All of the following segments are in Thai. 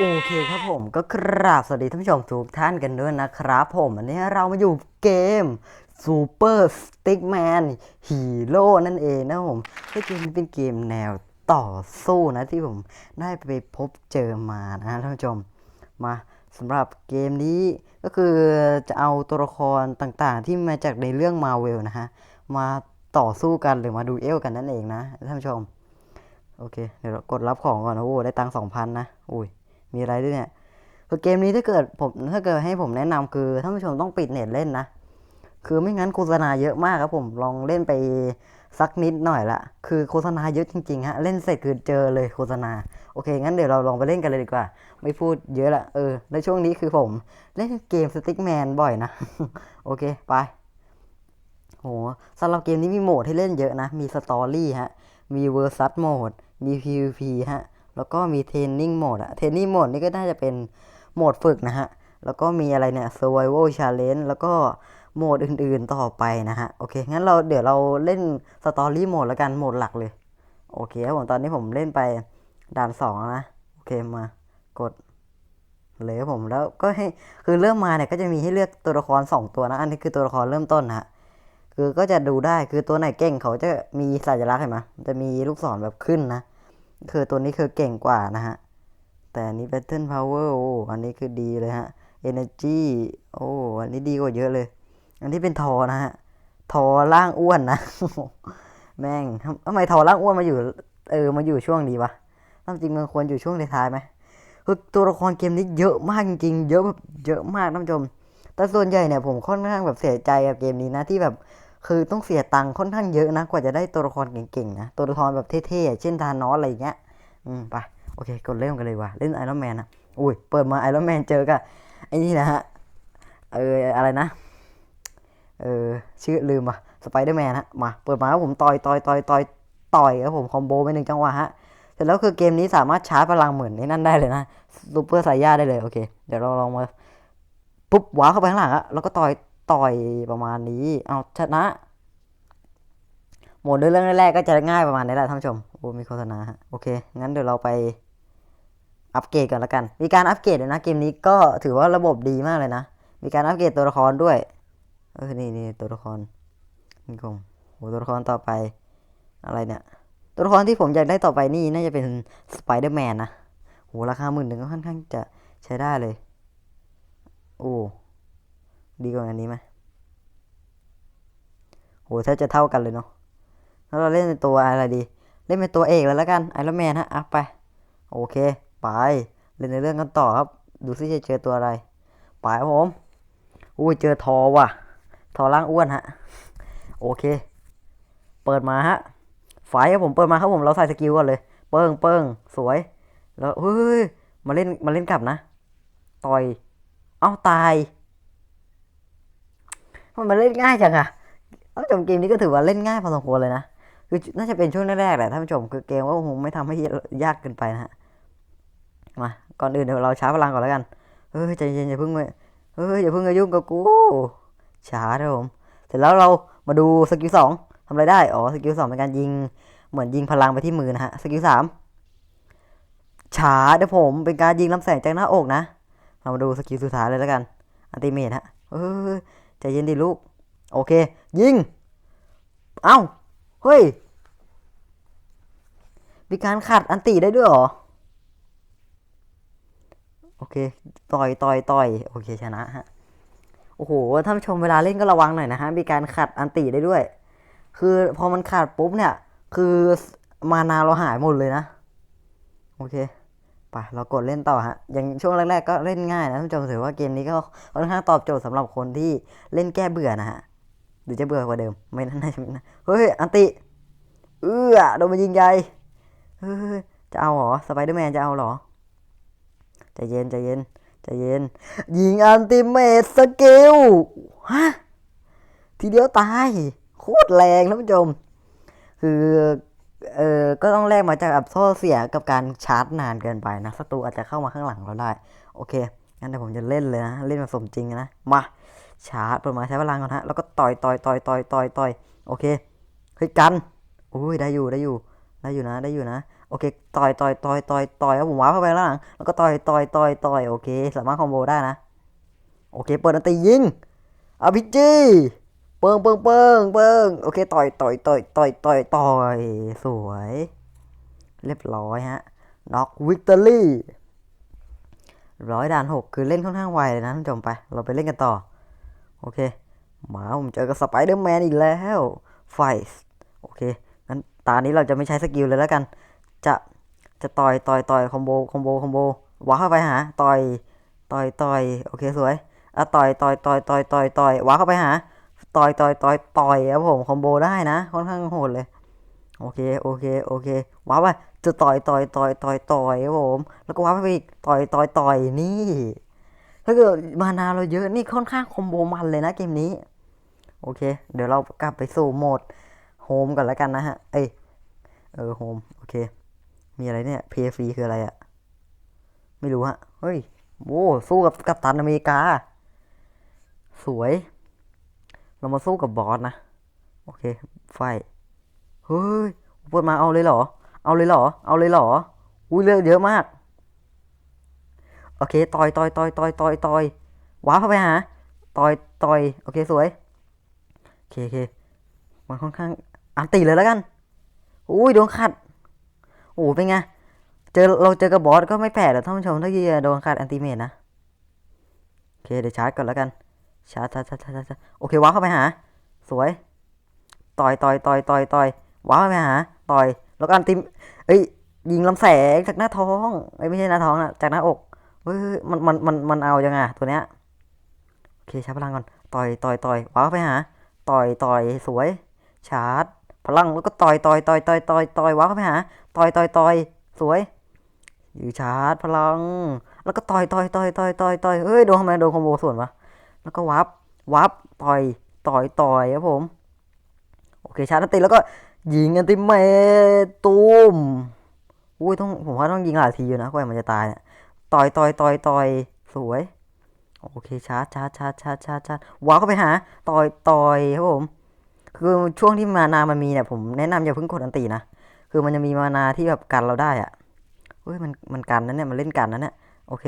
โอเคครับผมก็กราบสวัสดีท่านผู้ชมทุกท่านกันด้วยนะครับผมวันนี้เรามาอยู่เกม Super Stickman Hero นั่นเองนะผมเกมนี้เป็นเกมแนวต่อสู้นะที่ผมได้ไปพบเจอมานะท่านผู้ชมมาสำหรับเกมนี้ก็คือจะเอาตัวละครต่างๆ ที่มาจากในเรื่อง Marvel นะฮะมาต่อสู้กันหรือมาดูเอลกันนั่นเองนะท่านผู้ชมโอเคเดี๋ยวเรากดรับของก่อนโอ้ได้ตังค์สองพันนะอุ้ย มีอะไรด้วยเนี่ยคือเกมนี้ถ้าเกิดผมถ้าเกิดให้ผมแนะนำคือท่านผู้ชมต้องปิดเน็ตเล่นนะ คือไม่งั้นโฆษณาเยอะมากครับผมลองเล่นไปสักนิดหน่อยละ คือโฆษณาเยอะจริงๆฮะ เล่นเสร็จคือเจอเลยโฆษณา โอเค งั้นเดี๋ยวเราลองไปเล่นกันเลยดีกว่า ไม่พูดเยอะละ เออ ในช่วงนี้คือผม เล่นเกมสติ๊กแมนบ่อยนะ โอเค ไป โหสำหรับเกมนี้มีโหมดให้เล่นเยอะนะ มีสตอรี่ฮะ มีเวอร์ซัสโหมด มี PVP ฮะ แล้วก็มีเทรนนิ่งโหมดอะเทรนนิ่งโหมดนี่ก็น่าจะเป็นโหมดฝึกนะฮะ แล้วก็มีอะไรเนี่ย Survival Challenge แล้วก็โหมดอื่นๆต่อไปนะฮะ โอเค งั้นเราเดี๋ยวเราเล่นสตอรี่โหมดแล้วกันโหมดหลักเลย โอเคครับผมตอนนี้ผมเล่นไปด่านสองแล้วนะ โอเคมากดเลยครับผมแล้วก็ให้คือเริ่มมาเนี่ยก็จะมีให้เลือกตัวละครสองตัวนะอันนี้คือตัวละครเริ่มต้นนะฮะคือก็จะดูได้คือตัวไหนเก่งเขาจะมีสัญลักษณ์เห็นไหมจะมีลูกศรแบบขึ้นนะ คือตัวนี้คือเก่งกว่านะฮะ แต่อันนี้ Battle Power โอ้อันนี้คือดีเลยฮะ Energy โอ้อันนี้ดีกว่าเยอะเลย อันนี้เป็นทอนะฮะ ทอร่างอ้วนนะ แม่งทำไมทอร่างอ้วนมาอยู่ เออมาอยู่ช่วงนี้วะตามจริงมันควรอยู่ช่วงท้ายไหมคือตัวละครเกมนี้เยอะมากจริงๆเยอะแบบเยอะมากท่านผู้ชม แต่ส่วนใหญ่เนี่ยผมค่อนข้างแบบเสียใจกับเกมนี้นะที่แบบ คือต้องเสียตังค์ค่อนข้างเยอะนะ กว่าจะได้ตัวละครเก่งๆนะ ตัวละครแบบเท่ๆเช่นทานอสอะไรเงี้ย อืมไป โอเค กดเริ่มกันเลยว่ะ เล่นไอรอนแมนอะอุ้ย เปิดมาไอรอนแมนเจอกับไอ้นี่นะฮะ เออ อะไรนะ เออ ชื่อลืมว่ะ สไปเดอร์แมนฮะ มา เปิดมาครับผมต่อยต่อยต่อยต่อยต่อยครับผมคอมโบไปหนึ่งจังหวะฮะ เสร็จแล้วคือเกมนี้สามารถชาร์จพลังเหมือนในนั่นได้เลยนะซูเปอร์ไซย่าได้เลย โอเค เดี๋ยวเราลองมาปุ๊บว้าเข้าไปข้างหลังอะแล้วก็ต่อย ต่อยประมาณนี้ เอาชนะ โหมดเรื่องแรกๆก็จะง่ายประมาณนี้แหละท่านผู้ชม โอ้มีโฆษณาฮะ โอเค งั้นเดี๋ยวเราไปอัปเกรดกันล้วกัน มีการอัปเกรดเลยนะเกมนี้ก็ถือว่าระบบดีมากเลยนะ มีการอัปเกรดตัวละครด้วย เออ นี่นี่ตัวละครนี่คงโอ้ตัวละครต่อไป อะไรเนี่ย ตัวละครที่ผมอยากได้ต่อไปนี่น่าจะเป็นสไปเดอร์แมนนะ โห ราคาหมื่นหนึ่งก็ค่อนข้างจะใช้ได้เลย โอ้ ดีกว่าอันนี้ไหมโหถ้าจะเท่ากันเลยเนาะแล้วเราเล่นเป็นตัวอะไรดี เล่นเป็นตัวเอกเลยแล้วกันไอรอนแมนฮะอะไป โอเค ไป เล่นในเรื่องกันต่อครับ ดูซิจะเจอตัวอะไร ไปครับผมอุ้ยเจอทอว่ะ ทอร่างอ้วนฮะ โอเค เปิดมาฮะไฟครับผมเปิดมาครับผมเราใส่สกิลก่อนเลย เปิงเปิงสวย แล้วเฮ้ยมาเล่นมาเล่นกลับนะ ต่อย เอ้าตาย มันเล่นง่ายจังอะท่านผู้ชมเกมนี้ก็ถือว่าเล่นง่ายพอสมควรเลยนะ คือน่าจะเป็นช่วงแรกๆแหละท่านผู้ชม คือเกมก็คงไม่ทำให้ยากเกินไปนะฮะ มา ก่อนอื่นเดี๋ยวเราช้าพลังก่อนแล้วกัน เฮ้ยใจเย็นอย่าเพิ่งไปเฮ้ยอย่าเพิ่งมายุ่งกับกู ช้าครับผม เสร็จแล้วเรามาดูสกิลสองทำอะไรได้ อ๋อ สกิลสองเป็นการยิง เหมือนยิงพลังไปที่มือนะฮะ สกิลสามช้าเดี๋ยวผมเป็นการยิงลำแสงจากหน้าอกนะ เรามาดูสกิลสุดท้ายเลยแล้วกัน อันติเมทฮะเฮ้ย ใจเย็นดิลูก โอเค ยิง เอ้า เฮ้ย มีการขัดอันติได้ด้วยเหรอ โอเค ต่อยต่อยต่อยโอเคชนะฮะ โอ้โห ท่านชมเวลาเล่นก็ระวังหน่อยนะฮะ มีการขัดอันติได้ด้วย คือพอมันขัดปุ๊บเนี่ย คือมานาเราหายหมดเลยนะ โอเค ไปเรากดเล่นต่อฮะอย่างช่วงแรกๆก็เล่นง่ายนะท่านผู้ชมถือว่าเกมนี้ก็ค่อนข้างตอบโจทย์สำหรับคนที่เล่นแก้เบื่อนะฮะหรือจะเบื่อกว่าเดิมไม่น่าจะนะเฮ้ยอันติเอื้อโดนมันยิงใหญ่เฮ้ยจะเอาเหรอสไปเดอร์แมนจะเอาเหรอใจเย็นใจเย็นใจเย็นยิงอันติเมตสกิลฮะทีเดียวตายโคตรแรงท่านผู้ชมคือ เออก็ต้องแลกมาจากอับโซ่เสียกับการชาร์จนานเกินไปนะศัตรูอาจจะเข้ามาข้างหลังเราได้ โอเค งั้นเดี๋ยวผมจะเล่นเลยนะ เล่นมาสมจริงนะ มา ชาร์จเปิดมาใช้พลังก่อนฮะ แล้วก็ต่อยต่อยต่อยต่อยต่อยต่อยโอเค เฮ้ยกันอุ้ยได้อยู่ได้อยู่ ได้อยู่นะ ได้อยู่นะ โอเค ต่อยต่อยต่อยต่อยต่อยแล้วผมว้าเข้าไปข้างหลังแล้วก็ต่อยต่อยต่อยต่อยโอเค สามารถคอมโบได้นะ โอเค เปิดอันตียิงอาพิจี เปิงเปิงเปิงเปิงโอเคต่อยต่อยต่อยต่อยต่อยต่อยสวย เรียบร้อยฮะน็อกวิกตอรี่ร้อยด่านหกคือเล่นค่อนข้างไวเลยนะท่านผู้ชมไป เราไปเล่นกันต่อ โอเคมาผมเจอกับสไปเดอร์แมนอีกแล้วไฟโอเคงั้นตานี้เราจะไม่ใช้สกิลเลยแล้วกัน จะจะต่อยต่อยต่อยคอมโบคอมโบคอมโบว้าเข้าไปหาต่อยต่อยต่อยโอเคสวยอะต่อยต่อยต่อยต่อยต่อยต่อยว้าเข้าไปหา ต่อยต่อยต่อยต่อยครับผมคอมโบได้นะ ค่อนข้างโหดเลย โอเคโอเคโอเคว้าวไปจะต่อยต่อยต่อยต่อยต่อยครับผม แล้วก็ว้าวไปอีกต่อยต่อยต่อยนี่ ถ้าเกิดมานาเราเยอะนี่ค่อนข้างคอมโบมันเลยนะเกมนี้ โอเค เดี๋ยวเรากลับไปสู่โหมดโฮมก่อนแล้วกันนะฮะ เอ้ยเออโฮมโอเค มีอะไรเนี่ยเพย์ฟรีคืออะไรอะไม่รู้ฮะ เฮ้ยโว้สู้กับกัปตันอเมริกา สวย เรามาสู้กับบอสนะ โอเค ไฟ เฮ้ยเปิดมาเอาเลยเหรอ เอาเลยเหรอ เอาเลยเหรอ อุ้ยเลือดเยอะมาก โอเค ต่อยต่อยต่อยต่อยต่อยต่อยว้าเข้าไปหา ต่อยต่อย โอเคสวย โอเคโอเคมันค่อนข้างอันตีเลยแล้วกัน อุ้ยโดนขัด โอ้เป็นไง เจอเราเจอกับบอสก็ไม่แปลหรอกท่านผู้ชมถ้าที่โดนขัดอันติเมตนะ โอเคเดี๋ยวชาร์จก่อนแล้วกัน ชาร์จชาร์จชาร์จชาร์จชาโอเควาเข้าไปหา สวย ต่อยต่อยต่อยต่อยต่อยว้าเข้าไปหา ต่อย แล้วก็อันติมเอ้ย ยิงลำแสงจากหน้าท้องเอ้ยไม่ใช่หน้าท้องนะจากหน้าอกเฮ้ยมันมันมันมันเอายังไงตัวเนี้ยโอเคชาร์จพลังก่อน ต่อยต่อยต่อยว้าเข้าไปหา ต่อยต่อยสวย ชาร์จ พลังแล้วก็ต่อยต่อยต่อยต่อยต่อยต่อยวาเข้าไปหา ต่อยต่อยต่อยสวยอยู่ชาร์จพลัง แล้วก็ต่อยต่อยต่อยต่อยต่อยต่อยเฮ้ยโดนทำไมโดนคอมโบส่วนวะ แล้วก็วับวับต่อยต่อยต่อยครับผม โอเคชาร์จอันติแล้วก็ยิงอันติเมตตูมอุ้ยต้องผมว่าต้องยิงหลายทีอยู่นะกว่ามันจะตายเนี่ยต่อยต่อยต่อยต่อยสวยโอเคชาร์จชาร์จชาร์จชาร์จชาร์จชาร์จว้าวเข้าไปหาต่อยต่อยครับผม คือช่วงที่มานามันมีเนี่ยผมแนะนำอย่าเพิ่งกดอันตินะคือมันจะมีมานาที่แบบกันเราได้อะเฮ้ยมันมันกันนะเนี่ยมันเล่นกันนะเนี่ยโอเค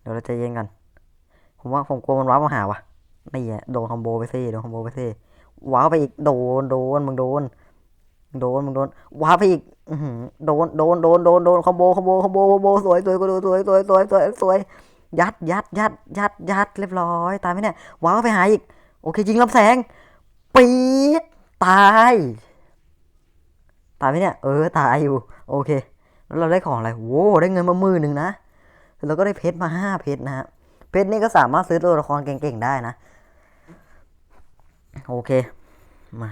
เดี๋ยวเราใจเย็นกัน ผมว่าผมกลัวมันว้าวมาหาวะนี่อะโดนคอมโบไปสิโดนคอมโบไปสิว้าวไปอีกโดนโดนมึงโดนโดนมึงโดนว้าวไปอีกโดนโดนโดนโดนโดนคอมโบคอมโบคอมโบคอมโบสวยสวยก็ดูสวยสวยสวยสวยสวยยัดยัดยัดยัดยัดเรียบร้อย ตายไหมเนี่ยว้าวไปหาอีก โอเคยิงลำแสงปี๊ดตายตายไหมเนี่ยเออตายอยู่ โอเค แล้วเราได้ของอะไรโว้ได้เงินมาหมื่นหนึ่งนะแล้วก็ได้เพชรมาห้าเพชรนะฮะ เพชรนี่ก็สามารถซื้อตัวละครเก่งๆได้นะ โอเค มา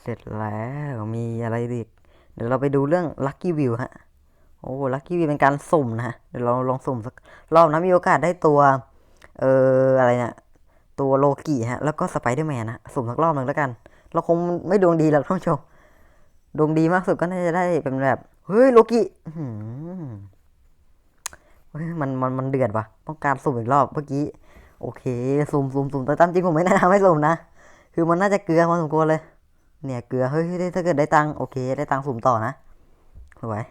เสร็จแล้วมีอะไรอีก เดี๋ยวเราไปดูเรื่อง Lucky View ฮะ โอ้ Lucky View เป็นการสุ่มนะ เดี๋ยวเราลองสุ่มสักรอบนะมีโอกาสได้ตัว เอ่ออะไรเนี่ยตัวโลกิฮะ แล้วก็สไปเดอร์แมนนะสุ่มสักรอบหนึ่งแล้วกัน เราคงไม่ดวงดีหรอกท่านผู้ชมดวงดีมากสุดก็น่าจะได้เป็นแบบ เฮ้ยโลกิ มันมันมันเดือดวะต้องการสุ่มอีกรอบเมื่อกี้ โอเคสุ่มสุ่มสุ่มแต่ตามจริงผมไม่แนะนำให้สุ่มนะ คือมันน่าจะเกลือพอสมควรเลย เนี่ยเกลือเฮ้ยถ้าเกิดได้ตังโอเค ได้ตังสุ่มต่อนะสวย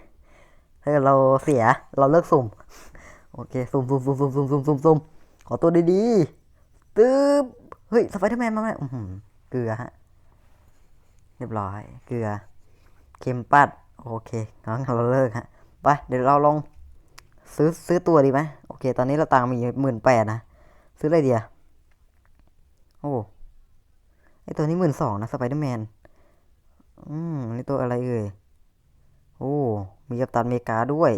ถ้าเกิดเราเสียเราเลิกสุ่ม โอเคสุ่มสุ่มสุ่มสุ่มสุ่มสุ่มสุ่มสุ่มขอตัวดีๆตึ๊บเฮ้ยสไปเดอร์แมนมาไหมอื้อหือเกลือฮะเรียบร้อย เกลือเค็มปัด โอเคงั้นเราเลิกฮะไปเดี๋ยวเราลอง ซื้อซื้อตัวดีไหมโอเค ตอนนี้เราตังมีหมื่นแปดนะ ซื้ออะไรเดียโอ้ไอตัวนี้หมื่นสองนะสไปเดอร์แมนอืมนี่ตัวอะไรเอ่ยโอ้ มีกัปตันเมกาด้วย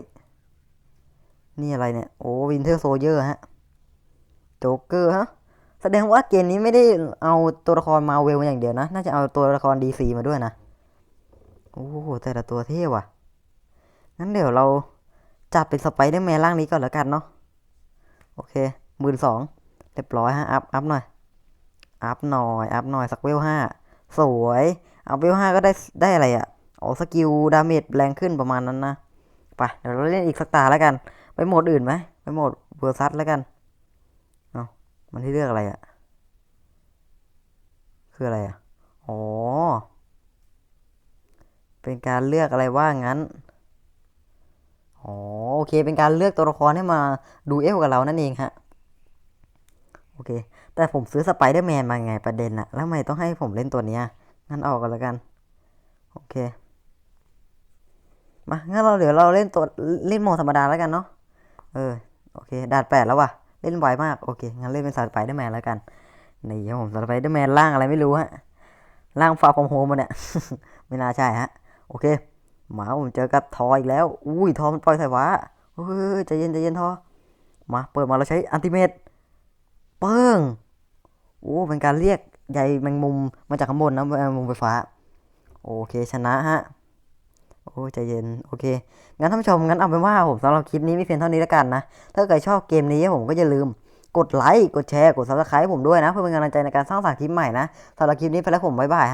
นี่อะไรเนี่ย โอ้วินเทอร์โซเยอร์ฮะโจ๊กเกอร์ฮะ แสดงว่าเกมนี้ไม่ได้เอาตัวละครมาเวลอย่างเดียวนะ น่าจะเอาตัวละครดีซีมาด้วยนะ โอ้แต่ละตัวเท่ว่ะงั้นเดี๋ยวเรา จับเป็นสไปเดอร์แมนร่างนี้ก่อนแล้วกันเนาะ โอเคหมื่นสองเรียบร้อยฮะ อัพ อัพหน่อย อัพหน่อย อัพหน่อย สักเวลห้า สวย อัพเวลห้าก็ได้ ได้อะไรอะ่ะอ๋อสกิล ดาเมจแรงขึ้นประมาณนั้นนะ ไป เดี๋ยวเราเล่นอีกสักตาแล้วกัน ไปโหมดอื่นไหม ไปโหมดเวอร์ซัสแล้วกัน เอามันที่เลือกอะไรอะ่ะ คืออะไรอะ่ะ อ๋อ เป็นการเลือกอะไรว่างั้น อ๋อโอเค เป็นการเลือกตัวละครให้มาดูเอลกับเรานั่นเองฮะ โอเค แต่ผมซื้อสไปเดอร์แมนมาไงประเด็นอะแล้วทำไมต้องให้ผมเล่นตัวเนี้ย งั้นออกกันแล้วกัน โอเค มา งั้นเราเดี๋ยวเราเล่นตัวเล่นโหมดธรรมดาแล้วกันเนาะ เออ โอเคด่านแปดแล้วว่ะ เล่นไวมาก โอเค งั้นเล่นเป็นสไปเดอร์แมนแล้วกัน นี่ครับผมสไปเดอร์แมนร่างอะไรไม่รู้ฮะ ร่างฟ้าร์มโฮมมันเนี่ย ไม่น่าใช่ฮะ โอเค มาผมเจอกับทออีกแล้ว อุ้ยทอมันปล่อยสายฟ้าเฮ้ยใจเย็นใจเย็นทอ มาเปิดมาเราใช้อันติเมตเปิ้งโอ้เป็นการเรียกใยแมงมุมมาจากข้างบนนะแมงมุมไฟฟ้า โอเคชนะฮะ โอ้ใจเย็น โอเค งั้นท่านผู้ชม งั้นเอาเป็นว่าผมสำหรับคลิปนี้มีเพียงเท่านี้แล้วกันนะ ถ้าเกิดชอบเกมนี้ผมก็อย่าลืมกดไลค์ กดแชร์ กด subscribe ผมด้วยนะ เพื่อเป็นกำลังใจในการสร้างสรรค์คลิปใหม่นะสำหรับคลิปนี้ไปแล้วผมบ๊ายบายฮะ